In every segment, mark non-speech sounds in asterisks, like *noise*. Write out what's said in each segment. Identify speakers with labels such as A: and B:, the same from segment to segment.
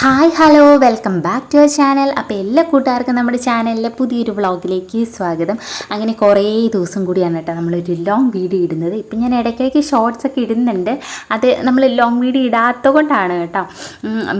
A: Hi hello welcome back to our channel. അപ്പോൾ എല്ലാ കൂട്ടുകാർക്കും നമ്മുടെ ചാനലിലെ പുതിയൊരു വ്ളോഗിലേക്ക് സ്വാഗതം. അങ്ങനെ കുറേ ദിവസം കൂടിയാണ് കേട്ടോ നമ്മളൊരു ലോങ് വീഡിയോ ഇടുന്നത്. ഇപ്പം ഞാൻ ഇടയ്ക്കിടയ്ക്ക് ഷോർട്സ് ഒക്കെ ഇടുന്നുണ്ട്. അത് നമ്മൾ ലോങ് വീഡിയോ ഇടാത്തത് കൊണ്ടാണ് കേട്ടോ.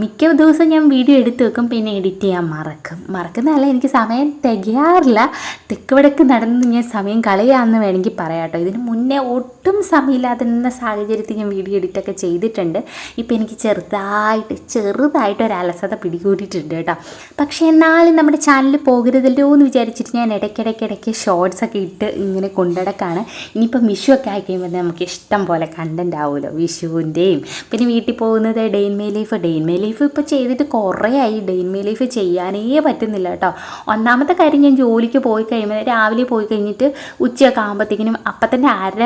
A: മിക്ക ദിവസം ഞാൻ വീഡിയോ എടുത്ത് വെക്കും പിന്നെ എഡിറ്റ് ചെയ്യാൻ മറക്കും. മറക്കുന്നതല്ല എനിക്ക് സമയം തികയാറില്ല. തെക്ക് വടക്ക് നടന്ന് ഞാൻ സമയം കളയാമെന്ന് വേണമെങ്കിൽ പറയാം കേട്ടോ. ഇതിന് മുന്നേ ഒട്ടും സമയമില്ലാതെ നിന്ന സാഹചര്യത്തിൽ ഞാൻ വീഡിയോ എഡിറ്റൊക്കെ ചെയ്തിട്ടുണ്ട്. ഇപ്പം എനിക്ക് ചെറുതായിട്ട് ചെറുതായിട്ട് ഒരു അലസത പിടികൂടിയിട്ടുണ്ട് കേട്ടോ. പക്ഷേ എന്നാലും നമ്മുടെ ചാനലിൽ പോകരുതല്ലോ എന്ന് വിചാരിച്ചിട്ട് ഞാൻ ഇടയ്ക്കിടയ്ക്കിടയ്ക്ക് ഷോർട്സ് ഒക്കെ ഇട്ട് ഇങ്ങനെ കൊണ്ടുനടക്കാണ്. ഇനിയിപ്പോൾ വിഷു ഒക്കെ ആയി കഴിയുമ്പോൾ നമുക്ക് ഇഷ്ടം പോലെ കണ്ടന്റ് ആവുമല്ലോ. വിഷുവിന്റെയും പിന്നെ വീട്ടിൽ പോകുന്നത് day in my life day in my life ഇപ്പോൾ ചെയ്തിട്ട് കുറേ ആയി. ഡെയിൻ മേ ലൈഫ് ചെയ്യാനേ പറ്റുന്നില്ല കേട്ടോ. ഒന്നാമത്തെ കാര്യം ഞാൻ ജോലിക്ക് പോയി കഴിയുമ്പോൾ രാവിലെ പോയി കഴിഞ്ഞിട്ട് ഉച്ചയൊക്കെ ആകുമ്പോഴത്തേക്കിനും അപ്പം തന്നെ അര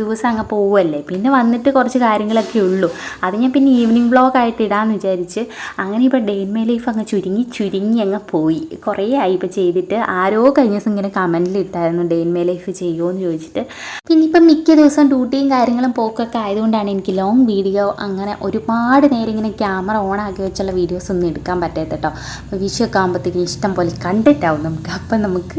A: ദിവസം അങ്ങ് പോവുമല്ലേ പിന്നെ വന്നിട്ട് കുറച്ച് കാര്യങ്ങളൊക്കെ ഉള്ളൂ. അത് ഞാൻ പിന്നെ ഈവനിങ് ബ്ലോഗ് ആയിട്ട് ഇടാമെന്ന് വിചാരിച്ച് അങ്ങനെ ഇപ്പോൾ ഡെയിൻ മൈ ലൈഫ് അങ്ങ് ചുരുങ്ങി ചുരുങ്ങി അങ്ങ് പോയി. കുറേ ആയി ഇപ്പോൾ ചെയ്തിട്ട്. ആരോ കഴിഞ്ഞ ദിവസം ഇങ്ങനെ കമന്റിൽ ഇട്ടായിരുന്നു ഡെയിൻ മൈ ലൈഫ് ചെയ്യുമോ എന്ന് ചോദിച്ചിട്ട്. പിന്നെ ഇപ്പം മിക്ക ദിവസം ഡ്യൂട്ടിയും കാര്യങ്ങളും പോക്കൊക്കെ ആയതുകൊണ്ടാണ് എനിക്ക് ലോങ് വീഡിയോ അങ്ങനെ ഒരുപാട് നേരം ഇങ്ങനെ ക്യാമറ ഓൺ ആക്കി വെച്ചുള്ള വീഡിയോസ് ഒന്നും എടുക്കാൻ പറ്റാത്ത കേട്ടോ അപ്പോൾ വിഷു ഒക്കെ ആകുമ്പോഴത്തേക്കും ഇഷ്ടം പോലെ കണ്ടിട്ടാവും നമുക്ക്. അപ്പം നമുക്ക്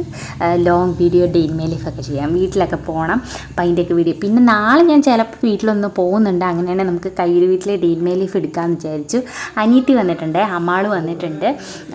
A: long video day in my life ഒക്കെ ചെയ്യാം. വീട്ടിലൊക്കെ പോകണം അപ്പം അതിന്റെയൊക്കെ വീഡിയോ പിന്നെ നാളെ ഞാൻ ചിലപ്പോൾ വീട്ടിലൊന്ന് പോകുന്നുണ്ട്. അങ്ങനെയാണെങ്കിൽ നമുക്ക് കയ്യിൽ വീട്ടിലെ ഡെയിൻ മൈ ലൈഫ് എടുക്കാമെന്ന് വിചാരിച്ചു. അനീറ്റി വന്നിട്ടുണ്ട് അമ്മാൾ വന്നിട്ടുണ്ട്.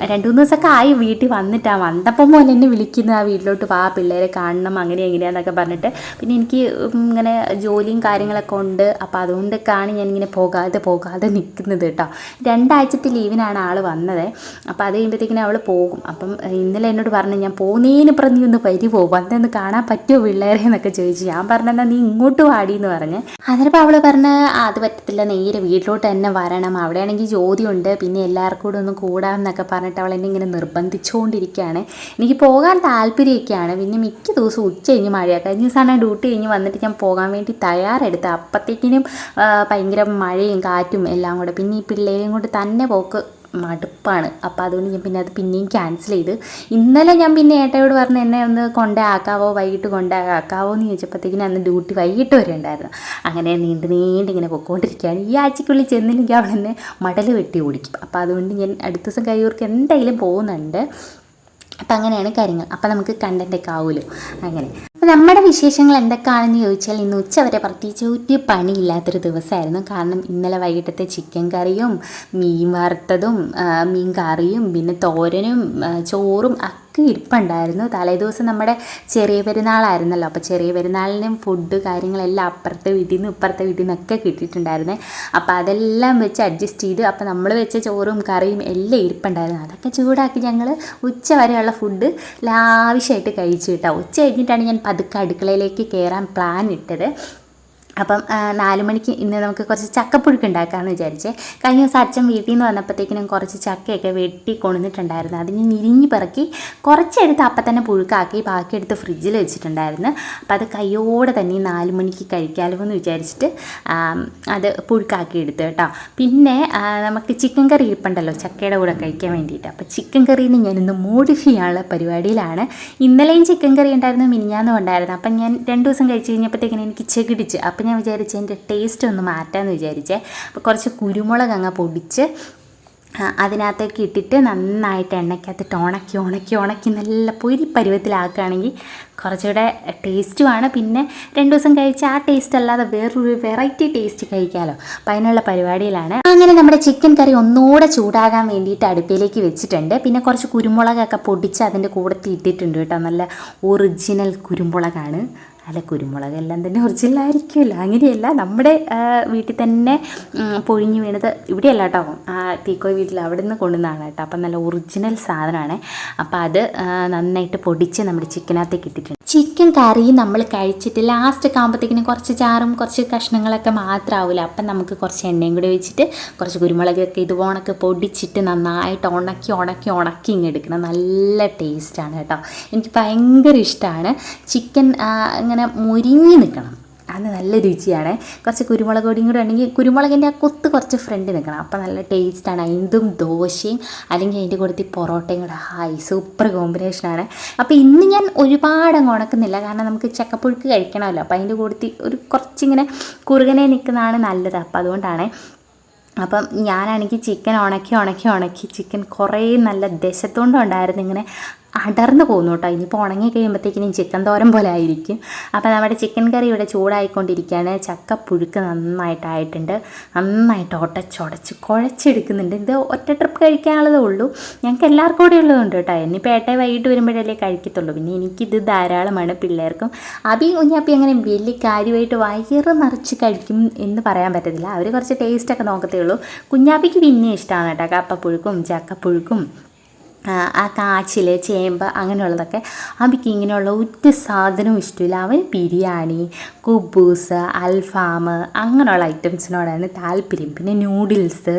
A: രണ്ട് മൂന്ന് ദിവസമൊക്കെ ആയി വീട്ടിൽ വന്നിട്ടാണ് വന്നപ്പം പോലെ എന്നെ വിളിക്കുന്ന ആ വീട്ടിലോട്ട് വാ പിള്ളേരെ കാണണം അങ്ങനെ എങ്ങനെയാന്നൊക്കെ പറഞ്ഞിട്ട്. പിന്നെ എനിക്ക് ഇങ്ങനെ ജോലിയും കാര്യങ്ങളൊക്കെ ഉണ്ട്. അപ്പോൾ അതുകൊണ്ടൊക്കെയാണ് ഞാനിങ്ങനെ പോകാതെ പോകാതെ നിൽക്കുന്നത് കേട്ടോ. രണ്ടാഴ്ചത്തെ ലീവിനാണ് ആൾ വന്നത്. അപ്പോൾ അത് കഴിയുമ്പോഴത്തേക്കിനും അവൾ പോകും. അപ്പം ഇന്നലെ എന്നോട് പറഞ്ഞു ഞാൻ പോകുന്നതിനിപ്പുറം നീ ഒന്ന് വരുമോ വന്നൊന്ന് കാണാൻ പറ്റുമോ പിള്ളേരെ? എന്നൊക്കെ ചോദിച്ചു. ഞാൻ പറഞ്ഞെന്നാൽ നീ ഇങ്ങോട്ട് വാടി എന്ന് പറഞ്ഞ്. അന്നേരം അവൾ പറഞ്ഞ് "ആ, അത് പറ്റത്തില്ല. നേരെ വീട്ടിലോട്ട് തന്നെ വരണം. അവിടെയാണെങ്കിൽ ജോലിയുണ്ട്. പിന്നെ എല്ലാവർക്കും കൂടെ ഒന്ന് കൂടാം എന്നൊക്കെ പറഞ്ഞിട്ട് അവൾ എന്നെ ഇങ്ങനെ നിർബന്ധിച്ചുകൊണ്ടിരിക്കുകയാണ്. എനിക്ക് പോകാൻ താല്പര്യമൊക്കെയാണ്. പിന്നെ മിക്ക ദിവസവും ഉച്ച കഴിഞ്ഞ് മഴയാണ് കഴിഞ്ഞ ദിവസമാണ് ഡ്യൂട്ടി കഴിഞ്ഞ് വന്നിട്ട് ഞാൻ പോകാൻ വേണ്ടി തയ്യാറെടുത്ത് അപ്പോഴത്തേക്കിനും ഭയങ്കര മഴയും കാറ്റും എല്ലാം കൂടെ. പിന്നെ ഈ പിള്ളേരെയും കൊണ്ട് തന്നെ പോക്ക് മടുപ്പാണ്. അപ്പോൾ അതുകൊണ്ട് ഞാൻ പിന്നെ അത് പിന്നെയും ക്യാൻസൽ ചെയ്ത്. ഇന്നലെ ഞാൻ പിന്നെ ഏട്ടയോട് പറഞ്ഞ് എന്നെ ഒന്ന് കൊണ്ടാക്കാവോ? വൈകിട്ട് കൊണ്ടാക്കാവോ? എന്ന് ചോദിച്ചപ്പോഴത്തേക്കിനും അന്ന് ഡ്യൂട്ടി വൈകിട്ട് വരെ ഉണ്ടായിരുന്നു. അങ്ങനെ നീണ്ട് നീണ്ട് ഇങ്ങനെ പൊക്കോണ്ടിരിക്കുകയാണ്. ഈ ആഴ്ചക്കുള്ളിൽ ചെന്നില്ലെങ്കിൽ അവൾ എന്നെ മടൽ വെട്ടി ഓടിക്കും. അപ്പോൾ അതുകൊണ്ട് ഞാൻ അടുത്ത ദിവസം കയ്യൂർക്ക് എന്തെങ്കിലും പോകുന്നുണ്ട്. അപ്പം അങ്ങനെയാണ് കാര്യങ്ങൾ. അപ്പം നമുക്ക് കണ്ടന്റൊക്കെ ആവുമല്ലോ അങ്ങനെ. അപ്പോൾ നമ്മുടെ വിശേഷങ്ങൾ എന്തൊക്കെയാണെന്ന് ചോദിച്ചാൽ ഇന്ന് ഉച്ച വരെ പ്രത്യേകിച്ച് ഒരു പണിയില്ലാത്തൊരു ദിവസമായിരുന്നു. കാരണം ഇന്നലെ വൈകിട്ടത്തെ ചിക്കൻ കറിയും മീൻ വറുത്തതും മീൻ കറിയും പിന്നെ തോരനും ചോറും ഒക്കെ ഇരിപ്പുണ്ടായിരുന്നു. തലേദിവസം നമ്മുടെ ചെറിയ പെരുന്നാളായിരുന്നല്ലോ. അപ്പോൾ ചെറിയ പെരുന്നാളിനും ഫുഡ് കാര്യങ്ങളെല്ലാം അപ്പുറത്തെ വീട്ടിൽ നിന്ന് ഇപ്പുറത്തെ വീട്ടിൽ നിന്നൊക്കെ കിട്ടിയിട്ടുണ്ടായിരുന്നേ. അപ്പോൾ അതെല്ലാം വെച്ച് അഡ്ജസ്റ്റ് ചെയ്ത് അപ്പോൾ നമ്മൾ വെച്ച ചോറും കറിയും എല്ലാം ഇരിപ്പുണ്ടായിരുന്നു. അതൊക്കെ ചൂടാക്കി ഞങ്ങൾ ഉച്ച വരെയുള്ള ഫുഡ് ലാവശ്യമായിട്ട് കഴിച്ചു കേട്ടോ. ഉച്ച കഴിഞ്ഞിട്ടാണ് ഞാൻ പതുക്കെ അടുക്കളയിലേക്ക് കയറാൻ പ്ലാൻ ഇട്ടത്. അപ്പം നാല് മണിക്ക് ഇന്ന് നമുക്ക് കുറച്ച് ചക്കപ്പുഴുക്ക് ഉണ്ടാക്കാമെന്ന് വിചാരിച്ചേ. കഴിഞ്ഞ ദിവസം അച്ഛൻ വീട്ടിൽ നിന്ന് വന്നപ്പോഴത്തേക്കിനും കുറച്ച് ചക്കയൊക്കെ വെട്ടി കൊണ്ടുവന്നിട്ടുണ്ടായിരുന്നു അതിന് നിരിഞ്ഞ് പിറക്കി കുറച്ചെടുത്ത് അപ്പം തന്നെ പുഴുക്കാക്കി ബാക്കി എടുത്ത് ഫ്രിഡ്ജിൽ വെച്ചിട്ടുണ്ടായിരുന്നു. അപ്പോൾ അത് കയ്യോടെ തന്നെ നാല് മണിക്ക് കഴിക്കാമല്ലോ എന്ന് വിചാരിച്ചിട്ട് അത് പുഴുക്കാക്കി എടുത്തു കേട്ടോ. പിന്നെ നമുക്ക് ചിക്കൻ കറി ഇരിപ്പുണ്ടല്ലോ ചക്കയുടെ കൂടെ കഴിക്കാൻ വേണ്ടിയിട്ട്. അപ്പോൾ ചിക്കൻ കറീനെ ഞാനിന്ന് മോഡിഫൈ ചെയ്യാനുള്ള പരിപാടിയിലാണ്. ഇന്നലെയും ചിക്കൻ കറി ഉണ്ടായിരുന്നു മിനിഞ്ഞാന്നും ഉണ്ടായിരുന്നു. അപ്പം ഞാൻ രണ്ട് ദിവസം കഴിച്ച് കഴിഞ്ഞപ്പോഴത്തേക്കിനും എനിക്ക് ചെകിടിച്ച്. അപ്പം ഞാൻ വിചാരിച്ചു എന്റെ ടേസ്റ്റ് ഒന്ന് മാറ്റാമെന്ന് വിചാരിച്ചേ. അപ്പോൾ കുറച്ച് കുരുമുളക് അങ്ങ് പൊടിച്ച് അതിനകത്തേക്ക് ഇട്ടിട്ട് നന്നായിട്ട് എണ്ണയ്ക്കകത്തിട്ട് ഉണക്കി ഉണക്കി ഉണക്കി നല്ല പൊരി പരുവത്തിലാക്കുകയാണെങ്കിൽ കുറച്ചുകൂടെ ടേസ്റ്റുമാണ് പിന്നെ രണ്ട് ദിവസം കഴിച്ച് ആ ടേസ്റ്റ് അല്ലാതെ വേറൊരു വെറൈറ്റി ടേസ്റ്റ് കഴിക്കാമല്ലോ അപ്പം അതിനുള്ള പരിപാടിയിലാണ്. അങ്ങനെ നമ്മുടെ ചിക്കൻ കറി ഒന്നുകൂടെ ചൂടാകാൻ വേണ്ടിയിട്ട് അടുപ്പിലേക്ക് വെച്ചിട്ടുണ്ട്. പിന്നെ കുറച്ച് കുരുമുളകൊക്കെ പൊടിച്ച് അതിന്റെ കൂടെ ഇട്ടിട്ടുണ്ട് കേട്ടോ. നല്ല ഒറിജിനൽ കുരുമുളകാണ്. അല്ല കുരുമുളകെല്ലാം തന്നെ ഒറിജിനലായിരിക്കുമല്ല അങ്ങനെയല്ല നമ്മുടെ വീട്ടിൽ തന്നെ പൊഴിഞ്ഞു വീണത് ഇവിടെയല്ല കേട്ടോ ആ തീക്കോയ് വീട്ടിൽ അവിടെ നിന്ന് കൊണ്ടുവന്നതാണ് കേട്ടോ. അപ്പം നല്ല ഒറിജിനൽ സാധനമാണ്. അപ്പം അത് നന്നായിട്ട് പൊടിച്ച് നമ്മുടെ ചിക്കനകത്തേക്ക് ഇട്ടിട്ടുണ്ട്. ചിക്കൻ കറി നമ്മൾ കഴിച്ചിട്ട് ലാസ്റ്റ് ആകുമ്പോഴത്തേക്കിനും കുറച്ച് ചാറും കുറച്ച് കഷ്ണങ്ങളൊക്കെ മാത്രമാവില്ല അപ്പം നമുക്ക് കുറച്ച് എണ്ണയും കൂടി വെച്ചിട്ട് കുറച്ച് കുരുമുളകൊക്കെ ഇതുപോണൊക്കെ പൊടിച്ചിട്ട് നന്നായിട്ട് ഉണക്കി ഉണക്കി ഉണക്കി ഇങ്ങെടുക്കണം നല്ല ടേസ്റ്റാണ് കേട്ടോ. എനിക്ക് ഭയങ്കര ഇഷ്ടമാണ്. ചിക്കൻ ഇങ്ങനെ മുരിഞ്ഞ് നിൽക്കണം അത് നല്ല രുചിയാണ്. കുറച്ച് കുരുമുളക് പൊടിയും കൂടെ ഉണ്ടെങ്കിൽ കുരുമുളകിന്റെ ആ കൊത്ത് കുറച്ച് ഫ്രണ്ട് നിൽക്കണം അപ്പോൾ നല്ല ടേസ്റ്റാണ് അതിന്റും ദോശയും അല്ലെങ്കിൽ അതിന്റെ കൂടത്തിൽ പൊറോട്ടയും കൂടെ. ഹായ് സൂപ്പർ കോമ്പിനേഷനാണ് അപ്പോൾ ഇന്ന് ഞാൻ ഒരുപാട് അങ്ങ് ഉണക്കുന്നില്ല. കാരണം നമുക്ക് ചക്കപ്പുഴുക്ക് കഴിക്കണമല്ലോ. അപ്പോൾ അതിന്റെ കൂടത്തിൽ ഒരു കുറച്ചിങ്ങനെ കുറുകനെ നിൽക്കുന്നതാണ് നല്ലത്. അപ്പോൾ അതുകൊണ്ടാണ്. അപ്പം ഞാനാണെങ്കിൽ ചിക്കൻ ഉണക്കി ഉണക്കി ഉണക്കി ചിക്കൻ കുറേ നല്ല ദശത്തോണ്ടുണ്ടായിരുന്നു ഇങ്ങനെ അടർന്നു പോകുന്നു കേട്ടോ. ഇനിയിപ്പോൾ ഉണങ്ങി കഴിയുമ്പോഴത്തേക്കിനും ചിക്കൻ തോരം പോലെ ആയിരിക്കും. അപ്പോൾ നമ്മുടെ ചിക്കൻ കറി ഇവിടെ ചൂടായിക്കൊണ്ടിരിക്കുകയാണ്. ചക്ക പുഴുക്ക് നന്നായിട്ടായിട്ടുണ്ട് നന്നായിട്ട് ഒട്ടച്ചൊടച്ച് കുഴച്ചെടുക്കുന്നുണ്ട്. ഇത് ഒറ്റ ട്രിപ്പ് കഴിക്കാനുള്ളതേ ഉള്ളൂ. ഞങ്ങൾക്ക് എല്ലാവർക്കും കൂടെ ഉള്ളതുണ്ട് കേട്ടോ. ഇനിയിപ്പോൾ ഏട്ടായി വൈകിട്ട് വരുമ്പോഴല്ലേ കഴിക്കത്തുള്ളൂ. പിന്നെ എനിക്കിത് ധാരാളമാണ് പിള്ളേർക്കും. അബി കുഞ്ഞാപ്പി അങ്ങനെ വലിയ കാര്യമായിട്ട് വയറ് നിറച്ച് കഴിക്കും എന്ന് പറയാൻ പറ്റത്തില്ല. അവർ കുറച്ച് ടേസ്റ്റൊക്കെ നോക്കത്തേ ഉള്ളൂ. കുഞ്ഞാപ്പിക്ക് പിന്നെ ഇഷ്ടമാണ് കേട്ടോ. കപ്പപ്പുഴുക്കും ചക്കപ്പുഴുക്കും ആ, കാച്ചിൽ ചേമ്പ് അങ്ങനെയുള്ളതൊക്കെ അവയ്ക്ക് ഇങ്ങനെയുള്ള ഒരു സാധനവും ഇഷ്ടമില്ല. അവന് ബിരിയാണി കുബൂസ് അൽഫാം അങ്ങനെയുള്ള ഐറ്റംസിനോടാണ് താല്പര്യം. പിന്നെ നൂഡിൽസ്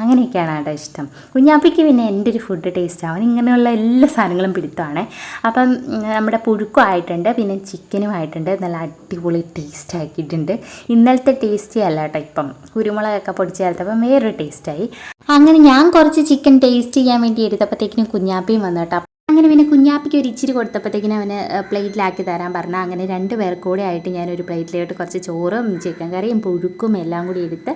A: അങ്ങനെയൊക്കെയാണ് കേട്ടോ ഇഷ്ടം. കുഞ്ഞാപ്പയ്ക്ക് പിന്നെ എന്റെ ഒരു ഫുഡ് ടേസ്റ്റ്. അവൻ ഇങ്ങനെയുള്ള എല്ലാ സാധനങ്ങളും പിടുത്തമാണ് അപ്പം നമ്മുടെ പുഴുക്കും ആയിട്ടുണ്ട് പിന്നെ ചിക്കനും ആയിട്ടുണ്ട്. നല്ല അടിപൊളി ടേസ്റ്റ് ആക്കിയിട്ടുണ്ട്. ഇന്നലത്തെ ടേസ്റ്റി അല്ല കേട്ടോ ഇപ്പം. കുരുമുളകൊക്കെ പൊടിച്ച് ചേർത്തപ്പം വേറൊരു ടേസ്റ്റായി. അങ്ങനെ ഞാൻ കുറച്ച് ചിക്കൻ ടേസ്റ്റ് ചെയ്യാൻ വേണ്ടി എടുത്തപ്പോഴത്തേക്കിനും കുഞ്ഞാപ്പിയും വന്നു കേട്ടോ. അങ്ങനെ പിന്നെ കുഞ്ഞാപ്പിക്ക് ഒരു ഇച്ചിരി കൊടുത്തപ്പോഴത്തേക്കിനും അവന് പ്ലേറ്റിലാക്കി തരാൻ പറഞ്ഞാൽ അങ്ങനെ രണ്ട് പേർ കൂടെ ആയിട്ട് ഞാനൊരു പ്ലേറ്റിലോട്ട് കുറച്ച് ചോറും ചിക്കൻ കറിയും പുഴുക്കും എല്ലാം കൂടി എടുത്ത്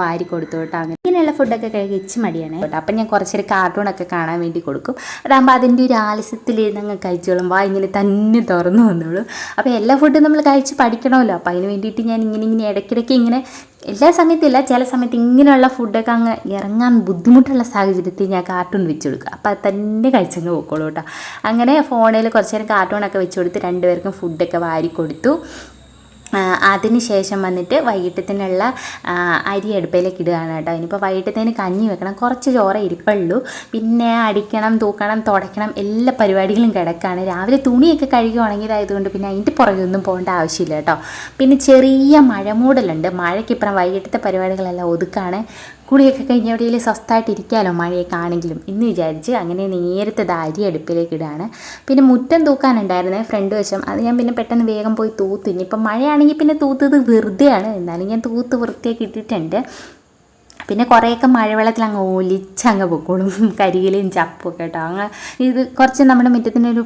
A: വാരി കൊടുത്തു കേട്ടോ. അങ്ങനെ ഇങ്ങനെയുള്ള ഫുഡൊക്കെ ഇച്ചി മടിയാണ് കേട്ടോ. അപ്പം ഞാൻ കുറച്ചൊരു കാർട്ടൂണൊക്കെ കാണാൻ വേണ്ടി കൊടുക്കും. അതാകുമ്പോൾ അതിന്റെ ഒരു ആലസ്യത്തിലിരുന്ന് അങ്ങ് കഴിച്ചോളും. വാ ഇങ്ങനെ തന്നെ തുറന്നു വന്നോളൂ. അപ്പോൾ എല്ലാ ഫുഡും നമ്മൾ കഴിച്ച് പഠിക്കണമല്ലോ. അപ്പോൾ അതിന് വേണ്ടിയിട്ട് ഞാൻ ഇങ്ങനെ ഇങ്ങനെ ഇടയ്ക്കിടയ്ക്ക് ഇങ്ങനെ എല്ലാ സമയത്തില്ല ചില സമയത്ത് ഇങ്ങനെയുള്ള ഫുഡൊക്കെ അങ്ങ് ഇറങ്ങാൻ ബുദ്ധിമുട്ടുള്ള സാഹചര്യത്തിൽ ഞാൻ കാർട്ടൂൺ വെച്ച് കൊടുക്കുക അപ്പോൾ അത് തന്നെ കഴിച്ചങ്ങ് പോയിക്കോളൂ കേട്ടോ. അങ്ങനെ ഫോണിൽ കുറച്ച് നേരം കാർട്ടൂണൊക്കെ വെച്ച് കൊടുത്ത് രണ്ടുപേർക്കും ഫുഡൊക്കെ വാരി കൊടുത്തു. ആ, അതിന് ശേഷം വന്നിട്ട് വൈകിട്ടത്തിനുള്ള അരി അടുപ്പിലേക്ക് ഇടുകയാണ് കേട്ടോ. ഇനിയിപ്പോൾ വൈകിട്ടത്തേന് കഞ്ഞി വെക്കണം. കുറച്ച് ചോറ ഇരിപ്പുള്ളൂ. പിന്നെ അടിക്കണം തൂക്കണം തുടയ്ക്കണം എല്ലാ പരിപാടികളും കിടക്കുകയാണ് രാവിലെ തുണിയൊക്കെ കഴുകി ഉണങ്ങിയതായതുകൊണ്ട് പിന്നെ അതിന്റെ പുറകെ ഒന്നും പോകേണ്ട ആവശ്യമില്ല കേട്ടോ. പിന്നെ ചെറിയ മഴ മൂടലുണ്ട് മഴയ്ക്കിപ്പുറം വൈകിട്ടത്തെ പരിപാടികളെല്ലാം ഒതുക്കാണ്. കുളിയൊക്കെ കഴിഞ്ഞ് എവിടെയെങ്കിലും സ്വസ്ഥമായിട്ട് ഇരിക്കാമല്ലോ മഴയൊക്കെ ആണെങ്കിലും. എന്ന് വിചാരിച്ച് അങ്ങനെ നേരത്തെ ദാരി അടുപ്പിലേക്ക് ഇടാണ് പിന്നെ മുറ്റം തൂക്കാനുണ്ടായിരുന്നേ ഫ്രണ്ട് വശം. അത് ഞാൻ പിന്നെ പെട്ടെന്ന് വേഗം പോയി തൂത്ത്. ഇനിയിപ്പം മഴയാണെങ്കിൽ പിന്നെ തൂത്തത് വെറുതെയാണ്. എന്നാലും ഞാൻ തൂത്ത് വൃത്തിയാക്കി ഇട്ടിട്ടുണ്ട്. പിന്നെ കുറേയൊക്കെ മഴവെള്ളത്തിൽ അങ്ങ് ഒലിച്ചങ്ങ് പൊക്കോളും. *laughs* കരിയിലും ചപ്പും കേട്ടോ. അങ്ങ് ഇത് കുറച്ച് നമ്മുടെ മുറ്റത്തിനൊരു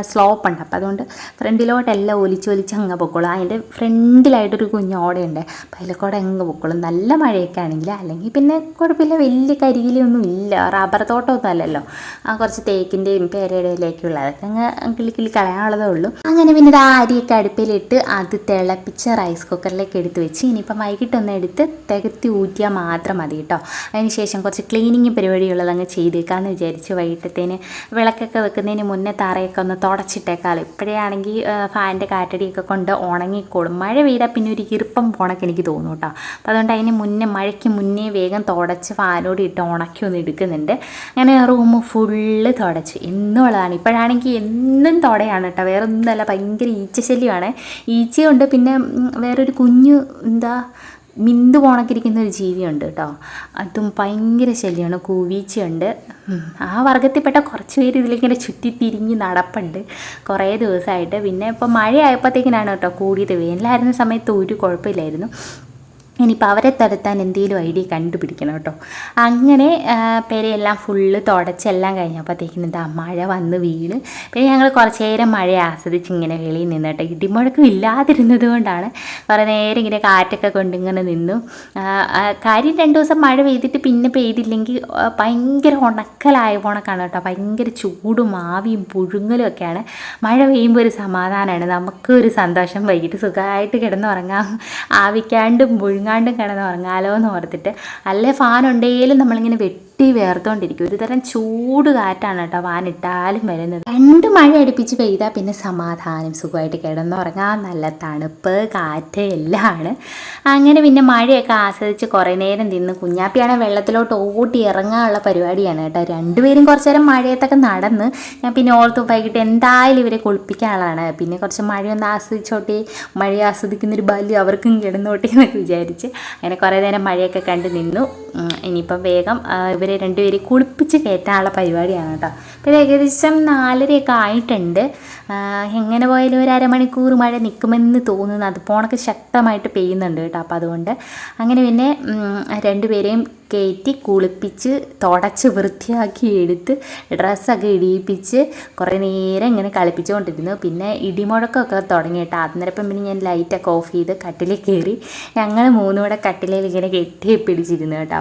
A: സ്ലോപ്പ് ഉണ്ട് അപ്പോൾ അതുകൊണ്ട് ഫ്രണ്ടിലോട്ടെല്ലാം ഒലിച്ച് ഒലിച്ച് അങ്ങ് പൊക്കോളും അതിന്റെ ഫ്രണ്ടിലായിട്ടൊരു കുഞ്ഞോടയുണ്ട് അപ്പോൾ അതിലെ കൂടെ അങ്ങ് പൊക്കോളും. നല്ല മഴയൊക്കെ ആണെങ്കിൽ അല്ലെങ്കിൽ പിന്നെ കുഴപ്പമില്ല. വലിയ കരിയിലൊന്നും ഇല്ല. റബ്ബർ തോട്ടമൊന്നും അല്ലല്ലോ. ആ കുറച്ച് തേക്കിന്റെയും പേരയുടെയിലേക്കുള്ള അതൊക്കെ അങ്ങ് കിളി കിളി കളയാനുള്ളതേ ഉള്ളൂ. അങ്ങനെ പിന്നെ ഇത് ആ അരിയൊക്കെ അടുപ്പിലിട്ട് അത് തിളപ്പിച്ച റൈസ് കുക്കറിലേക്ക് എടുത്ത് വെച്ച് ഇനിയിപ്പം വൈകിട്ടൊന്ന് എടുത്ത് തികത്തി ഊറ്റിയാൽ മാത്രം മതി കേട്ടോ. അതിന് ശേഷം കുറച്ച് ക്ലീനിങ് പരിപാടിയുള്ളത് അങ്ങ് ചെയ്തേക്കാമെന്ന് വിചാരിച്ച് വൈകിട്ടത്തേന് വിളക്കൊക്കെ വെക്കുന്നതിന് മുന്നേ താറയൊക്കെ ഒന്ന് തുടച്ചിട്ടേക്കാൾ ഇപ്പോഴേ ആണെങ്കിൽ ഫാനിന്റെ കാറ്റടിയൊക്കെ കൊണ്ട് ഉണങ്ങിക്കോളും. മഴ പെയ്താൽ പിന്നെ ഒരു ഈർപ്പം പോണൊക്കെ എനിക്ക് തോന്നും കേട്ടോ. അപ്പോൾ അതുകൊണ്ട് അതിന് മുന്നേ മഴയ്ക്ക് മുന്നേ വേഗം തുടച്ച് ഫാനോട് ഇട്ട് ഉണക്കി ഒന്ന് എടുക്കുന്നുണ്ട്. അങ്ങനെ റൂം ഫുള്ള് തുടച്ച്. എന്നുള്ളതാണ് ഇപ്പോഴാണെങ്കിൽ എന്നും തുടയാണ് കേട്ടോ. വേറെ ഒന്നുമല്ല ഭയങ്കര ഈച്ച ശല്യമാണ് ഈച്ചയുണ്ട് പിന്നെ വേറൊരു കുഞ്ഞു എന്താ മിന്ത് പോണക്കിരിക്കുന്ന ഒരു ജീവിയുണ്ട് കേട്ടോ അതും ഭയങ്കര ശല്യമാണ് കൂവീച്ചയുണ്ട്. ആ വർഗത്തിൽപ്പെട്ട കുറച്ച് പേര് ഇതിലിങ്ങനെ ചുറ്റി തിരിഞ്ഞ് നടപ്പുണ്ട്. കുറേ ദിവസമായിട്ട് പിന്നെ ഇപ്പോൾ മഴയായപ്പോഴത്തേക്കിനാണ് കേട്ടോ കൂടിയത്. വേനലായിരുന്ന സമയത്ത് ഒരു കുഴപ്പമില്ലായിരുന്നു. ഇനിയിപ്പോൾ അവരെ തടുത്താൻ എന്തെങ്കിലും ഐഡിയ കണ്ടുപിടിക്കണം കേട്ടോ. അങ്ങനെ പേരെയെല്ലാം ഫുള്ള് തുടച്ചെല്ലാം കഴിഞ്ഞപ്പോഴത്തേക്കിന് ഇതാ മഴ വന്ന് വീണ്. പിന്നെ ഞങ്ങൾ കുറച്ച് നേരം മഴ ആസ്വദിച്ച് ഇങ്ങനെ വെളിയിൽ നിന്ന് കേട്ടോ ഇടിമുഴക്കം ഇല്ലാതിരുന്നത് കൊണ്ടാണ് കുറേ നേരം ഇങ്ങനെ കാറ്റൊക്കെ കൊണ്ട് ഇങ്ങനെ നിന്നു. കാര്യം രണ്ട് ദിവസം മഴ പെയ്തിട്ട് പിന്നെ പെയ്തില്ലെങ്കിൽ ഭയങ്കര ഉണക്കലായ പോണക്കാണ് കേട്ടോ. ഭയങ്കര ചൂടും ആവിയും പുഴുങ്ങലും ഒക്കെയാണ്. മഴ പെയ്യുമ്പോൾ ഒരു സമാധാനമാണ് നമുക്കൊരു സന്തോഷം. വൈകിട്ട് സുഖമായിട്ട് കിടന്നുറങ്ങാം. ആവിക്കാണ്ടും പുഴുങ്ങാണ്ടും കിടന്നുറങ്ങാലോ എന്ന് ഓർത്തിട്ട് അല്ലേ ഫാൻ ഉണ്ടെങ്കിലും നമ്മളിങ്ങനെ വെട്ടി വേർത്തോണ്ടിരിക്കും. ഒരു തരം ചൂട് കാറ്റാണ് കേട്ടോ വാനിട്ടാലും വരുന്നത്. രണ്ട് മഴ അടുപ്പിച്ച് പെയ്താൽ പിന്നെ സമാധാനം സുഖമായിട്ട് കിടന്നുറങ്ങാൻ നല്ല തണുപ്പ് കാറ്റ് എല്ലാമാണ്. അങ്ങനെ പിന്നെ മഴയൊക്കെ ആസ്വദിച്ച് കുറേ നേരം തിന്ന് കുഞ്ഞാപ്പിയാണെ വെള്ളത്തിലോട്ട് ഓട്ടി ഇറങ്ങാനുള്ള പരിപാടിയാണ് കേട്ടോ. രണ്ടുപേരും കുറച്ച് നേരം മഴയത്തൊക്കെ നടന്ന് ഞാൻ പിന്നെ ഓർത്തു വൈകിട്ട് എന്തായാലും ഇവരെ കുളിപ്പിക്കാനുള്ളതാണ് പിന്നെ കുറച്ച് മഴയൊന്ന് ആസ്വദിച്ചോട്ടെ മഴ ആസ്വദിക്കുന്നൊരു ബാല്യം അവർക്കും കിടന്നോട്ടെ എന്നൊക്കെ വിചാരിച്ച് അങ്ങനെ കുറേ നേരം മഴയൊക്കെ കണ്ട് നിന്നു. ഇനിയിപ്പം വേഗം ആ, ഇവരെ രണ്ടുപേരെ കുളിപ്പിച്ച് കയറ്റാനുള്ള പരിപാടിയാണ് കേട്ടോ. അപ്പോൾ ഏകദേശം നാലരയൊക്കെ ആയിട്ടുണ്ട്. എങ്ങനെ പോയാലും ഒരു അരമണിക്കൂർ മഴ നിൽക്കുമെന്ന് തോന്നുന്നു. അത് പോണക്ക് ശക്തമായിട്ട് പെയ്യുന്നുണ്ട് കേട്ടോ. അപ്പോൾ അതുകൊണ്ട് അങ്ങനെ പിന്നെ രണ്ടുപേരെയും കയറ്റി കുളിപ്പിച്ച് തുടച്ച് വൃത്തിയാക്കി എടുത്ത് ഡ്രസ്സൊക്കെ ഇടിയിപ്പിച്ച് കുറേ നേരം ഇങ്ങനെ കളിപ്പിച്ചുകൊണ്ടിരുന്നു. പിന്നെ ഇടിമുഴക്കമൊക്കെ തുടങ്ങിയിട്ട് അന്നേരപ്പം പിന്നെ ഞാൻ ലൈറ്റൊക്കെ ഓഫ് ചെയ്ത് കട്ടിലിൽ കയറി ഞങ്ങൾ മൂന്നും കൂടെ കട്ടിലിൽ ഇങ്ങനെ കെട്ടി പിടിച്ചിരുന്നു കേട്ടോ.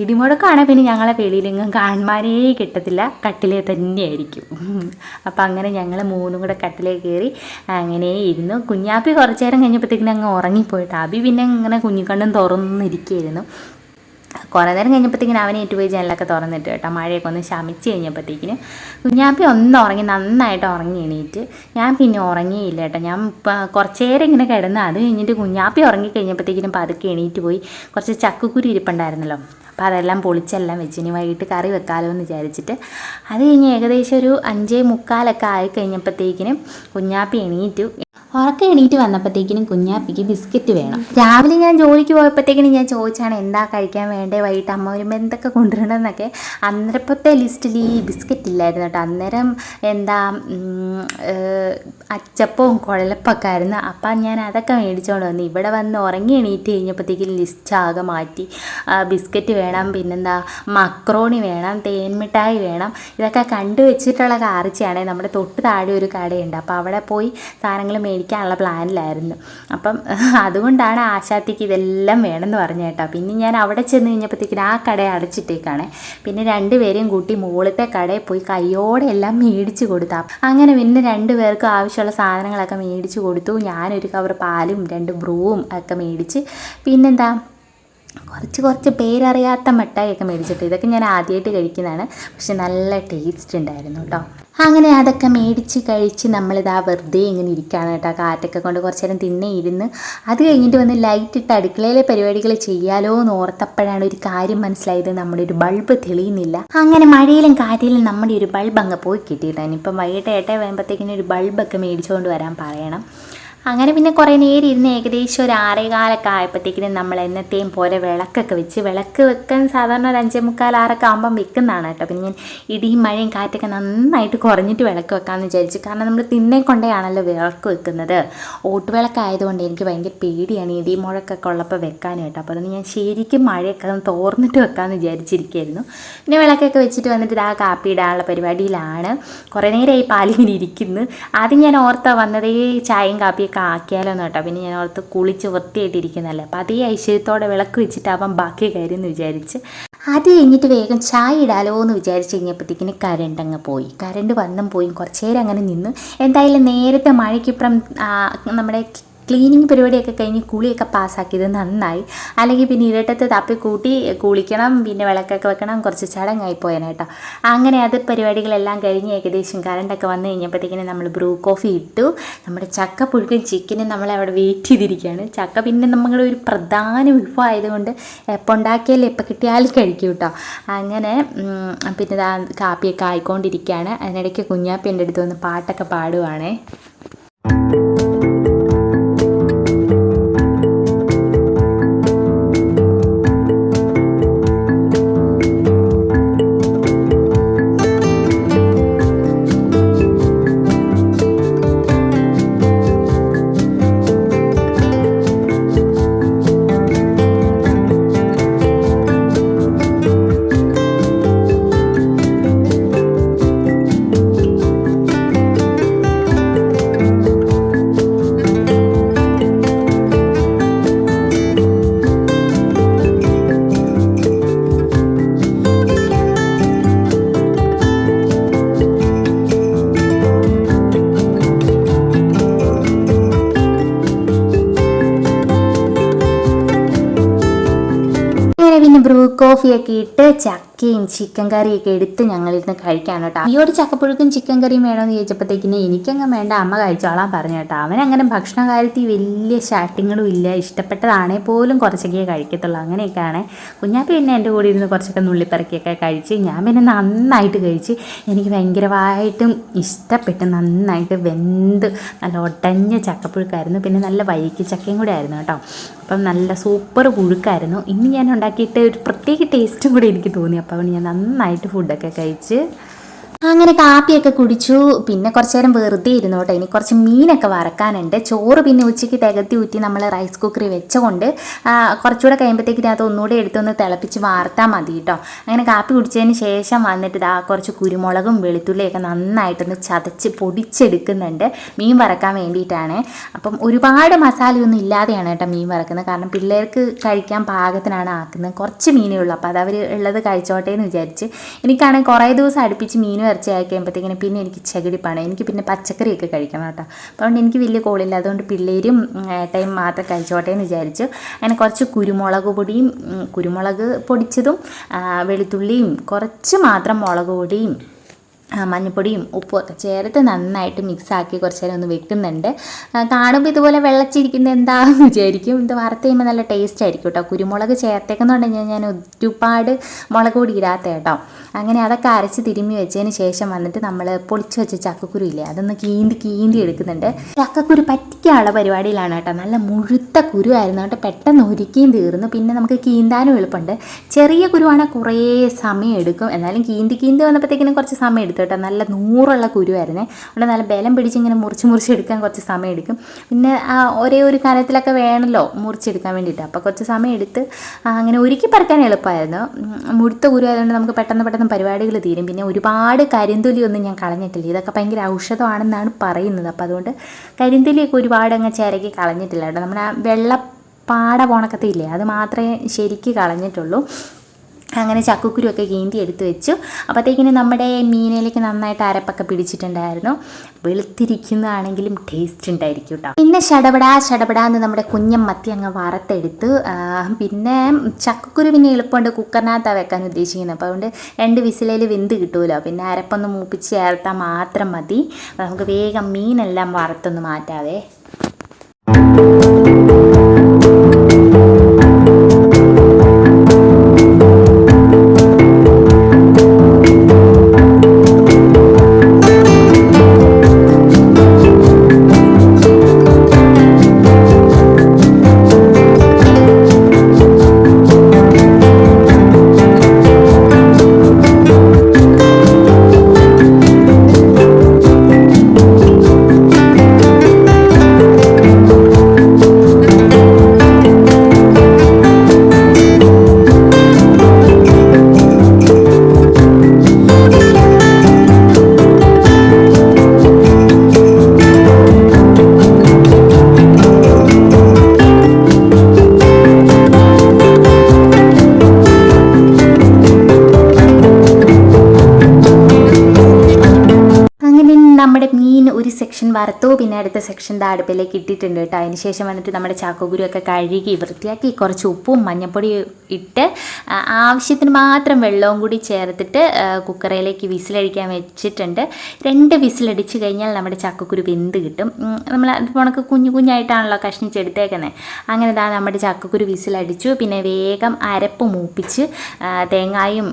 A: ഇടിമുഴക്കമാണെങ്കിൽ പിന്നെ ഞങ്ങളെ വെളിയിലെങ്ങും കാണുമാരേ കിട്ടത്തില്ല. കട്ടിലേ തന്നെയായിരിക്കും. അപ്പം അങ്ങനെ ഞങ്ങൾ മൂന്നും കൂടെ കട്ടിലേക്ക് കയറി അങ്ങനെ ഇരുന്നു. കുഞ്ഞാപ്പി കുറച്ചു നേരം കഴിഞ്ഞപ്പോഴത്തേക്കിനും അങ്ങ് ഉറങ്ങിപ്പോയിട്ട് അബി പിന്നെ ഇങ്ങനെ കുഞ്ഞിക്കണ്ണും തുറന്നിരിക്കുകയായിരുന്നു കുറേ നേരം കഴിഞ്ഞപ്പോഴത്തേക്കിനും അവനെ ഏറ്റുപോയി ജനലൊക്കെ തുറന്നിട്ട് കേട്ടോ. മഴയൊക്കെ ഒന്ന് ശമിച്ച് കഴിഞ്ഞപ്പോഴത്തേക്കിന് കുഞ്ഞാപ്പി ഒന്ന് ഉറങ്ങി നന്നായിട്ട് ഉറങ്ങി എണീറ്റ്. ഞാൻ പിന്നെ ഉറങ്ങിയില്ല കേട്ടോ. ഞാൻ കുറച്ച് നേരം ഇങ്ങനെ കിടന്ന് അത് കഴിഞ്ഞിട്ട് കുഞ്ഞാപ്പി ഉറങ്ങി കഴിഞ്ഞപ്പോഴത്തേക്കിനും പതുക്കെ എണീറ്റ് പോയി. കുറച്ച് ചക്കക്കുരു ഇരിപ്പുണ്ടായിരുന്നല്ലോ. അപ്പോൾ അതെല്ലാം പൊളിച്ചെല്ലാം വെച്ച് ഇനി വൈകിട്ട് കറി വെക്കാമല്ലോ എന്ന് വിചാരിച്ചിട്ട്. അത് കഴിഞ്ഞ് ഏകദേശം ഒരു അഞ്ചേ മുക്കാലൊക്കെ ആയി കഴിഞ്ഞപ്പോഴത്തേക്കിനും കുഞ്ഞാപ്പി എണീറ്റു. ഉറക്കം എണീറ്റ് വന്നപ്പോഴത്തേക്കിനും കുഞ്ഞാപ്പിക്ക് ബിസ്ക്കറ്റ് വേണം. രാവിലെ ഞാൻ ജോലിക്ക് പോയപ്പോഴത്തേക്കിനും ഞാൻ ചോദിച്ചാണ് എന്താ കഴിക്കാൻ വേണ്ടേ? വൈകിട്ട് അമ്മ വരുമ്പോൾ എന്തൊക്കെ കൊണ്ടുവരണമെന്നൊക്കെ? അന്നേരപ്പത്തെ ലിസ്റ്റിൽ ഈ ബിസ്ക്കറ്റ് ഇല്ലായിരുന്നു കേട്ടോ. അന്നേരം എന്താ അച്ചപ്പവും കുഴലപ്പൊക്കെ ആയിരുന്നു. അപ്പം ഞാൻ അതൊക്കെ മേടിച്ചുകൊണ്ട് വന്നു ഇവിടെ വന്ന് ഉറങ്ങി എണീറ്റ് കഴിഞ്ഞപ്പോഴത്തേക്കും ലിസ്റ്റ് ആകെ മാറ്റി. ബിസ്ക്കറ്റ് വേണം പിന്നെന്താ മക്രോണി വേണം തേൻമിഠായി വേണം. ഇതൊക്കെ കണ്ടു വെച്ചിട്ടുള്ള കാർച്ചയാണ്. നമ്മുടെ തൊട്ട് താഴെ ഒരു കടയുണ്ട്. അപ്പോൾ അവിടെ പോയി സാധനങ്ങൾ മേടിക്കാനുള്ള പ്ലാനിലായിരുന്നു. അപ്പം *laughs* അതുകൊണ്ടാണ് ആശാത്തിക്ക് ഇതെല്ലാം വേണമെന്ന് പറഞ്ഞു കേട്ടോ. പിന്നെ ഞാൻ അവിടെ ചെന്ന് കഴിഞ്ഞപ്പോഴത്തേക്കിനും ആ കട അടച്ചിട്ടേക്കാണ്. പിന്നെ രണ്ടുപേരെയും കൂട്ടി മുകളിലത്തെ കടയിൽ പോയി കയ്യോടെ എല്ലാം മേടിച്ചു കൊടുത്താ. അങ്ങനെ പിന്നെ രണ്ടുപേർക്കും ആവശ്യമുള്ള സാധനങ്ങളൊക്കെ മേടിച്ചു കൊടുത്തു. ഞാനൊരു കവർ പാലും രണ്ട് ബ്രൂവും ഒക്കെ മേടിച്ച്. പിന്നെന്താ? കുറച്ച് കുറച്ച് പേരറിയാത്ത മിഠായിയൊക്കെ മേടിച്ചിട്ട്. ഇതൊക്കെ ഞാൻ ആദ്യമായിട്ട് കഴിക്കുന്നതാണ്. പക്ഷെ നല്ല ടേസ്റ്റ് ഉണ്ടായിരുന്നു കേട്ടോ. അങ്ങനെ അതൊക്കെ മേടിച്ച് കഴിച്ച് നമ്മളിതാ വെറുതെ ഇങ്ങനെ ഇരിക്കുകയാണ് കേട്ടോ. കാറ്റൊക്കെ കൊണ്ട് കുറച്ച് നേരം തിന്നെ ഇരുന്ന് അത് കഴിഞ്ഞിട്ട് വന്ന് ലൈറ്റ് ഇട്ട് അടുക്കളയിലെ പരിപാടികൾ ചെയ്യാലോ എന്ന് ഓർത്തപ്പോഴാണ് ഒരു കാര്യം മനസ്സിലായത്. നമ്മുടെ ഒരു ബൾബ് തെളിയുന്നില്ല. അങ്ങനെ മഴയിലും കാറ്റിലും നമ്മുടെ ഒരു ബൾബ് അങ്ങ് പോയി കിട്ടിയിട്ടാണ് ഇപ്പം വൈകിട്ട് ഏട്ടേ വരുമ്പോഴത്തേക്കിനും ഒരു ബൾബൊക്കെ മേടിച്ചുകൊണ്ട് വരാൻ പറയണം. അങ്ങനെ പിന്നെ കുറേ നേരം ഇരുന്ന് ഏകദേശം ഒരു ആറേകാലൊക്കെ ആയപ്പോഴത്തേക്കിനും നമ്മൾ എന്നത്തെയും പോലെ വിളക്കൊക്കെ വെച്ച് വിളക്ക് വെക്കാൻ സാധാരണ ഒരു അഞ്ചേ മുക്കാൽ ആറൊക്കെ ആകുമ്പം വെക്കുന്നതാണ് കേട്ടോ. പിന്നെ ഞാൻ ഇടിയും മഴയും കാറ്റൊക്കെ നന്നായിട്ട് കുറഞ്ഞിട്ട് വിളക്ക് വെക്കാമെന്ന് വിചാരിച്ചു. കാരണം നമ്മൾ തിന്നെ കൊണ്ടേയാണല്ലോ വിളക്ക് വെക്കുന്നത്. ഓട്ട് ഓട്ടുവിളക്കായതുകൊണ്ട് എനിക്ക് ഭയങ്കര പേടിയാണ് ഇടി മുഴക്കൊക്കെ ഉള്ളപ്പോൾ വെക്കാൻ കേട്ടോ. അപ്പോൾ അതൊന്ന് ഞാൻ ശരിക്കും മഴയൊക്കെ ഒന്ന് തോർന്നിട്ട് വെക്കാമെന്ന് വിചാരിച്ചിരിക്കുകയായിരുന്നു. പിന്നെ വിളക്കൊക്കെ വെച്ചിട്ട് വന്നിട്ട് ആ കാപ്പി ഇടാനുള്ള പരിപാടിയിലാണ്. കുറേ നേരമായി പാലിങ്ങനെ ഇരിക്കുന്നു. ആദ്യം ഞാൻ ഓർത്താ വന്നതേ ചായയും കാപ്പിയൊക്കെ ആക്കിയാലോ എന്ന് കേട്ടോ. പിന്നെ ഞാൻ ഓർത്ത് കുളിച്ച് വൃത്തിയായിട്ടിരിക്കുന്നതല്ലേ. അപ്പോൾ അതേ ഐശ്വര്യത്തോടെ വിളക്ക് വെച്ചിട്ടാവാം ബാക്കി കാര്യം എന്ന് വിചാരിച്ച് അത് കഴിഞ്ഞിട്ട് വേഗം ചായ ഇടാലോ എന്ന് വിചാരിച്ച് കഴിഞ്ഞപ്പോഴത്തേക്കിന് കരണ്ട് അങ്ങ് പോയി. കരണ്ട് വന്നും പോയി. കുറച്ച് നേരം അങ്ങനെ നിന്നു. എന്തായാലും നേരത്തെ മഴയ്ക്കിപ്പുറം നമ്മുടെ ക്ലീനിങ് പരിപാടിയൊക്കെ കഴിഞ്ഞ് കുളിയൊക്കെ പാസ്സാക്കിയത് നന്നായി. അല്ലെങ്കിൽ പിന്നെ ഇരട്ടത്ത് തപ്പി കൂട്ടി കുളിക്കണം പിന്നെ വിളക്കൊക്കെ വെക്കണം കുറച്ച് ചടങ്ങായി പോയേനെ കേട്ടോ അങ്ങനെ അത് പരിപാടികളെല്ലാം കഴിഞ്ഞ് ഏകദേശം കറണ്ടൊക്കെ വന്നു കഴിഞ്ഞപ്പോഴത്തേക്കിനും നമ്മൾ ബ്രൂ കോഫി ഇട്ടു. നമ്മുടെ ചക്ക പുഴുക്കും ചിക്കനും നമ്മളവിടെ വെയിറ്റ് ചെയ്തിരിക്കുകയാണ്. ചക്ക പിന്നെ നമ്മുടെ ഒരു പ്രധാന വിഭവം ആയതുകൊണ്ട് എപ്പോൾ ഉണ്ടാക്കിയാലും എപ്പോൾ കിട്ടിയാലും കഴിക്കും കേട്ടോ. അങ്ങനെ പിന്നെ കാപ്പിയൊക്കെ ആയിക്കൊണ്ടിരിക്കുകയാണ്. അതിനിടയ്ക്ക് കുഞ്ഞാപ്പി എന്റെ അടുത്ത് വന്ന് പാട്ടൊക്കെ പാടുവാണേ. കോഫിയൊക്കെ ഇട്ട് ചക്കയും ചിക്കൻ കറിയൊക്കെ എടുത്ത് ഞങ്ങളിരുന്ന് കഴിക്കാൻ കേട്ടോ. ഈ ഒരു ചക്കപ്പുഴുക്കും ചിക്കൻ കറിയും വേണമെന്ന് ചോദിച്ചപ്പോഴത്തേക്കിന് എനിക്കങ്ങ് വേണ്ട അമ്മ കഴിച്ചോളാൻ പറഞ്ഞു കേട്ടോ. അവൻ അങ്ങനെ ഭക്ഷണ കാര്യത്തിൽ വലിയ ഷാട്ടിങ്ങളും ഇല്ല. ഇഷ്ടപ്പെട്ടതാണേ പോലും കുറച്ചൊക്കെ കഴിക്കത്തുള്ളൂ. അങ്ങനെയൊക്കെയാണ്. കുഞ്ഞാപ്പി പിന്നെ എന്റെ കൂടെ ഇരുന്ന് കുറച്ചൊക്കെ നുള്ളിപ്പറക്കിയൊക്കെ കഴിച്ച് ഞാൻ പിന്നെ നന്നായിട്ട് കഴിച്ച് എനിക്ക് ഭയങ്കരമായിട്ടും ഇഷ്ടപ്പെട്ട് നന്നായിട്ട് വെന്ത് നല്ല ഒടഞ്ഞ ചക്കപ്പുഴുക്കായിരുന്നു. പിന്നെ നല്ല വൈകി ചക്കയും കൂടെ ആയിരുന്നു കേട്ടോ. അപ്പം നല്ല സൂപ്പർ പുഴുക്കായിരുന്നു. ഇനി ഞാൻ ഉണ്ടാക്കിയിട്ട് ഒരു പ്രത്യേക ടേസ്റ്റും കൂടി എനിക്ക് തോന്നി. അപ്പോൾ ഞാൻ നന്നായിട്ട് ഫുഡൊക്കെ കഴിച്ച് അങ്ങനെ കാപ്പിയൊക്കെ കുടിച്ചു. പിന്നെ കുറച്ച് നേരം വെറുതെ ഇരുന്നു കേട്ടോ ഇനി കുറച്ച് മീനൊക്കെ വറക്കാനുണ്ട്. ചോറ് പിന്നെ ഉച്ചയ്ക്ക് തികത്തി ഊറ്റി നമ്മൾ റൈസ് കുക്കറിൽ വെച്ചുകൊണ്ട് കുറച്ചുകൂടെ കഴിയുമ്പോഴത്തേക്കിന് അത് ഒന്നുകൂടെ എടുത്തൊന്ന് തിളപ്പിച്ച് വാർത്താൽ മതി കേട്ടോ അങ്ങനെ കാപ്പി കുടിച്ചതിന് ശേഷം വന്നിട്ട് ഇതാ കുറച്ച് കുരുമുളകും വെളുത്തുള്ളിയൊക്കെ നന്നായിട്ടൊന്ന് ചതച്ച് പൊടിച്ചെടുക്കുന്നുണ്ട്. മീൻ വറക്കാൻ വേണ്ടിയിട്ടാണ്. അപ്പം ഒരുപാട് മസാലയൊന്നും ഇല്ലാതെയാണ് കേട്ടോ മീൻ വറക്കുന്നത്. കാരണം പിള്ളേർക്ക് കഴിക്കാൻ പാകത്തിനാണ് ആക്കുന്നത്. കുറച്ച് മീനേ ഉള്ളൂ. അപ്പോൾ അത് അവർ ഉള്ളത് കഴിച്ചോട്ടെ എന്ന് വിചാരിച്ച് എനിക്കാണെങ്കിൽ കുറേ ദിവസം അടുപ്പിച്ച് മീൻ ഇറച്ചി ആയി കഴിയുമ്പോഴത്തേക്കിന് പിന്നെ എനിക്ക് ചകിടിപ്പാണ് എനിക്ക് പിന്നെ പച്ചക്കറിയൊക്കെ കഴിക്കണം കേട്ടോ. അതുകൊണ്ട് എനിക്ക് വലിയ കോളില്ല. അതുകൊണ്ട് പിള്ളേരും ഏട്ടയും മാത്രം കഴിച്ചോട്ടെ എന്ന് വിചാരിച്ചു. അങ്ങനെ കുറച്ച് കുരുമുളക് പൊടിയും കുരുമുളക് പൊടിച്ചതും വെളുത്തുള്ളിയും കുറച്ച് മാത്രം മുളക് പൊടിയും ആ, മഞ്ഞൾപ്പൊടിയും ഉപ്പും ഒക്കെ ചേർത്ത് നന്നായിട്ട് മിക്സാക്കി കുറച്ച് നേരം ഒന്ന് വെക്കുന്നുണ്ട്. കാണുമ്പോൾ ഇതുപോലെ വെള്ളച്ചിരിക്കുന്നത് എന്താണെന്ന് വിചാരിക്കും. ഇത് വറുത്ത് കഴിയുമ്പോൾ നല്ല ടേസ്റ്റ് ആയിരിക്കും കേട്ടോ കുരുമുളക് ചേർത്തേക്കുന്നുണ്ടെങ്കിൽ ഞാൻ ഒരുപാട് മുളക് പൊടി ഇടാത്ത കേട്ടോ അങ്ങനെ അതൊക്കെ അരച്ച് തിരുമ്മി വെച്ചതിന് ശേഷം വന്നിട്ട് നമ്മൾ പൊളിച്ച് വെച്ച ചക്കക്കുരു ഇല്ലേ അതൊന്ന് കീന്തി കീന്തി എടുക്കുന്നുണ്ട്. ചക്കക്കുരു പറ്റിക്കാനുള്ള പരിപാടിയിലാണ് കേട്ടോ നല്ല മുഴുത്ത കുരു ആയിരുന്നു കേട്ടോ പെട്ടെന്ന് ഒരുക്കിയും തീർന്നു. പിന്നെ നമുക്ക് കീന്താനും എളുപ്പമുണ്ട് ചെറിയ കുരുവാണെങ്കിൽ കുറേ സമയം എടുക്കും. എന്നാലും കീന്തി കീന്തി വന്നപ്പോഴത്തേക്കിനും കുറച്ച് സമയം എടുത്തു കേട്ടോ നല്ല നൂറുള്ള കുരുവായിരുന്നേ. അതുകൊണ്ട് നല്ല ബലം പിടിച്ച് ഇങ്ങനെ മുറിച്ച് മുറിച്ച് എടുക്കാൻ കുറച്ച് സമയം എടുക്കും. പിന്നെ ഒരേ ഒരു കാര്യത്തിലൊക്കെ വേണമല്ലോ മുറിച്ചെടുക്കാൻ വേണ്ടിയിട്ട്. അപ്പോൾ കുറച്ച് സമയം എടുത്ത് അങ്ങനെ ഒരുക്കി പറക്കാൻ എളുപ്പമായിരുന്നു. മുഴുത്ത കുരു ആയതുകൊണ്ട് നമുക്ക് പെട്ടെന്ന് പെട്ടെന്ന് പരിപാടികൾ തീരും. പിന്നെ ഒരുപാട് കരിന്തൊലിയൊന്നും ഞാൻ കളഞ്ഞിട്ടില്ല. ഇതൊക്കെ ഭയങ്കര ഔഷധമാണെന്നാണ് പറയുന്നത്. അപ്പോൾ അതുകൊണ്ട് കരിന്തൊലിയൊക്കെ ഒരുപാട് അങ്ങ് ചിരകി കളഞ്ഞിട്ടില്ല കേട്ടോ. നമ്മുടെ വെള്ള പാട പോണക്കത്തില്ലേ അത് മാത്രമേ ശരിക്ക് കളഞ്ഞിട്ടുള്ളൂ. അങ്ങനെ ചക്കുക്കുരുമൊക്കെ കീന്തി എടുത്ത് വെച്ചു. അപ്പോഴത്തേക്കിന് നമ്മുടെ മീനിലേക്ക് നന്നായിട്ട് അരപ്പൊക്കെ പിടിച്ചിട്ടുണ്ടായിരുന്നു. വെളുത്തിരിക്കുന്നതാണെങ്കിലും ടേസ്റ്റ് ഉണ്ടായിരിക്കും കേട്ടോ. പിന്നെ ഷടപടാ ഷടപടാ എന്ന് നമ്മുടെ കുഞ്ഞൻ മത്തി അങ്ങ് വറുത്തെടുത്ത് പിന്നെ ചക്കക്കുരു പിന്നെ എളുപ്പമുണ്ട് കുക്കറിനകത്താണ് വെക്കാൻ ഉദ്ദേശിക്കുന്നത്. അപ്പോൾ അതുകൊണ്ട് രണ്ട് വിസിലയിൽ വെന്ത് കിട്ടുമല്ലോ പിന്നെ അരപ്പൊന്ന് മൂപ്പിച്ച് ചേർത്താൽ മാത്രം മതി. നമുക്ക് വേഗം മീനെല്ലാം വറുത്തൊന്ന് മാറ്റാവേ. സെക്ഷൻ വറുത്തു. പിന്നെ അടുത്ത സെക്ഷൻ ദാ അടുപ്പിലേക്ക് ഇട്ടിട്ടുണ്ട് കേട്ടോ. അതിന് ശേഷം വന്നിട്ട് നമ്മുടെ ചാക്കക്കുരു ഒക്കെ കഴുകി വൃത്തിയാക്കി കുറച്ച് ഉപ്പും മഞ്ഞപ്പൊടി ഇട്ട് ആവശ്യത്തിന് മാത്രം വെള്ളവും കൂടി ചേർത്തിട്ട് കുക്കറിലേക്ക് വിസിലടിക്കാൻ വെച്ചിട്ടുണ്ട്. രണ്ട് വിസിലടിച്ച് കഴിഞ്ഞാൽ നമ്മുടെ ചക്കക്കുരു വെന്ത് കിട്ടും. നമ്മൾ അതിപ്പോൾ ഉണക്ക് കുഞ്ഞു കുഞ്ഞായിട്ടാണല്ലോ കഷ്ണിച്ചെടുത്തേക്കുന്നത് അങ്ങനെ ദാ നമ്മുടെ ചക്കക്കുരു വിസിലടിച്ചു. പിന്നെ വേഗം അരപ്പ് മൂപ്പിച്ച് തേങ്ങായും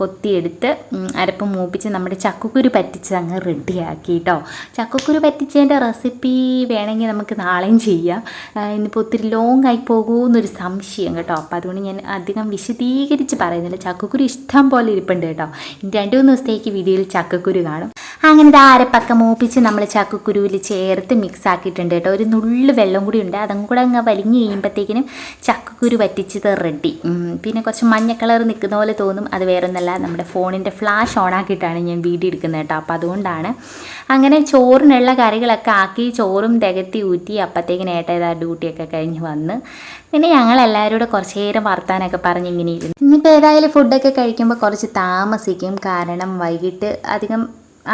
A: കൊത്തിയെടുത്ത് അരപ്പ് മൂപ്പിച്ച് നമ്മുടെ ചക്കക്കുരു പറ്റിച്ച് അങ്ങ് റെഡിയാക്കി കേട്ടോ. ചക്കക്കുരു പറ്റിച്ചതിന്റെ റെസിപ്പി വേണമെങ്കിൽ നമുക്ക് നാളെയും ചെയ്യാം. ഇന്നിപ്പോൾ ഒത്തിരി ലോങ് ആയി പോകുമെന്നൊരു സംശയം കേട്ടോ. അപ്പോൾ അതുകൊണ്ട് ഞാൻ അധികം വിശദീകരിച്ച് പറയുന്നില്ല. ചക്കക്കുരു ഇഷ്ടം പോലെ ഇരിപ്പുണ്ട് കേട്ടോ. ഇനി രണ്ട് മൂന്ന് ദിവസത്തേക്ക് വീഡിയോയിൽ ചക്കക്കുരു കാണും. അങ്ങനെ ഇത് മൂപ്പിച്ച് നമ്മൾ ചക്കക്കുരുവിൽ ചേർത്ത് മിക്സ് ആക്കിയിട്ടുണ്ട് കേട്ടോ. ഒരു നുള്ളു വെള്ളം കൂടി ഉണ്ട്. അതും കൂടെ അങ്ങ് വലിഞ്ഞ് കഴിയുമ്പോഴത്തേക്കിനും ചക്കക്കുരു പറ്റിച്ചത് റെഡി പിന്നെ കുറച്ച് മഞ്ഞ കളർ നിൽക്കുന്ന പോലെ തോന്നും. അത് വേറെ ഒന്നല്ല നമ്മുടെ ഫോണിന്റെ ഫ്ലാഷ് ഓൺ ആക്കിയിട്ടാണ് ഞാൻ വീഡിയോ എടുക്കുന്നത് കേട്ടോ. അപ്പോൾ അതുകൊണ്ടാണ്. അങ്ങനെ ചോറിനുള്ള കറികളൊക്കെ ആക്കി ചോറും തികത്തി ഊറ്റി അപ്പോഴത്തേക്കിന് ഏട്ടേതാ ഡ്യൂട്ടിയൊക്കെ കഴിഞ്ഞ് വന്ന്. പിന്നെ ഞങ്ങൾ എല്ലാവരും കൂടെ കുറച്ച് നേരം വർത്താനൊക്കെ പറഞ്ഞ് ഇങ്ങനെ ഇരുന്നു. ഇനിയിപ്പോൾ ഏതായാലും ഫുഡൊക്കെ കഴിക്കുമ്പോൾ കുറച്ച് താമസിക്കും. കാരണം വൈകിട്ട് അധികം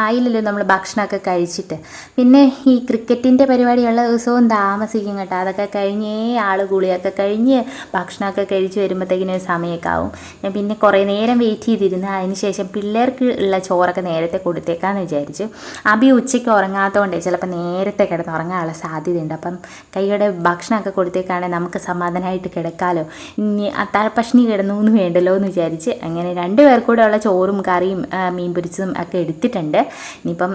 A: ആയില്ലല്ലോ നമ്മൾ ഭക്ഷണമൊക്കെ കഴിച്ചിട്ട്. പിന്നെ ഈ ക്രിക്കറ്റിന്റെ പരിപാടിയുള്ള ദിവസവും താമസിക്കും കേട്ടോ. അതൊക്കെ കഴിഞ്ഞേ ആൾ കുളിയൊക്കെ കഴിഞ്ഞ് ഭക്ഷണമൊക്കെ കഴിച്ച് വരുമ്പോഴത്തേക്കിനും ഒരു സമയമൊക്കെ ആവും. ഞാൻ പിന്നെ കുറേ നേരം വെയിറ്റ് ചെയ്തിരുന്നു. അതിന് ശേഷം പിള്ളേർക്ക് ഉള്ള ചോറൊക്കെ നേരത്തെ കൊടുത്തേക്കാന്ന് വിചാരിച്ചു. അബി ഉച്ചയ്ക്ക് ഉറങ്ങാത്തതുകൊണ്ട് ചിലപ്പോൾ നേരത്തെ കിടന്ന് ഉറങ്ങാനുള്ള സാധ്യതയുണ്ട്. അപ്പം കൈയുടെ ഭക്ഷണമൊക്കെ കൊടുത്തേക്കാണെങ്കിൽ നമുക്ക് സമാധാനമായിട്ട് കിടക്കാമല്ലോ ഇനി അത്താഴപ്പഷ്ണി കിടന്നു എന്ന് വേണ്ടല്ലോ എന്ന് വിചാരിച്ച് അങ്ങനെ രണ്ട് പേർക്കൂടെ ഉള്ള ചോറും കറിയും മീൻ പൊരിച്ചതും ഒക്കെ എടുത്തിട്ടുണ്ട്. ഇനിയിപ്പം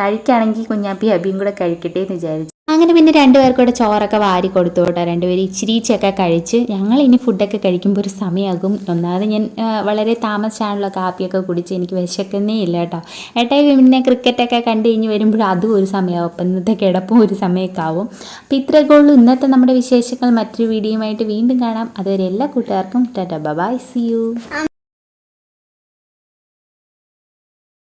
A: കഴിക്കുകയാണെങ്കിൽ കുഞ്ഞാപ്പി അബിയും കൂടെ കഴിക്കട്ടെ എന്ന് വിചാരിച്ചു. അങ്ങനെ പിന്നെ രണ്ടുപേർക്കും കൂടെ ചോറൊക്കെ വാരി കൊടുത്തു കേട്ടോ. രണ്ടുപേരും ഇച്ചിരിച്ചൊക്കെ കഴിച്ച് ഞങ്ങൾ ഇനി ഫുഡൊക്കെ കഴിക്കുമ്പോൾ ഒരു സമയമാകും ഒന്നാമത് ഞാൻ വളരെ താമസിച്ചാണല്ലോ കാപ്പിയൊക്കെ കുടിച്ച് എനിക്ക് വിശക്കുന്നേ ഇല്ല കേട്ടോ. ഏട്ടായി പിന്നെ ക്രിക്കറ്റൊക്കെ കണ്ടു കഴിഞ്ഞ് വരുമ്പോൾ അതും ഒരു സമയമാവും അപ്പം ഇന്നത്തെ കിടപ്പും ഒരു സമയമൊക്കെ ആവും. അപ്പോൾ ഇത്രയൊക്കെ ഉള്ളൂ. ഇന്നത്തെ നമ്മുടെ വിശേഷങ്ങൾ മറ്റൊരു വീഡിയോയുമായിട്ട് വീണ്ടും കാണാം. അതുവരെ എല്ലാ കൂട്ടുകാർക്കും ടാറ്റ ബൈ സി യു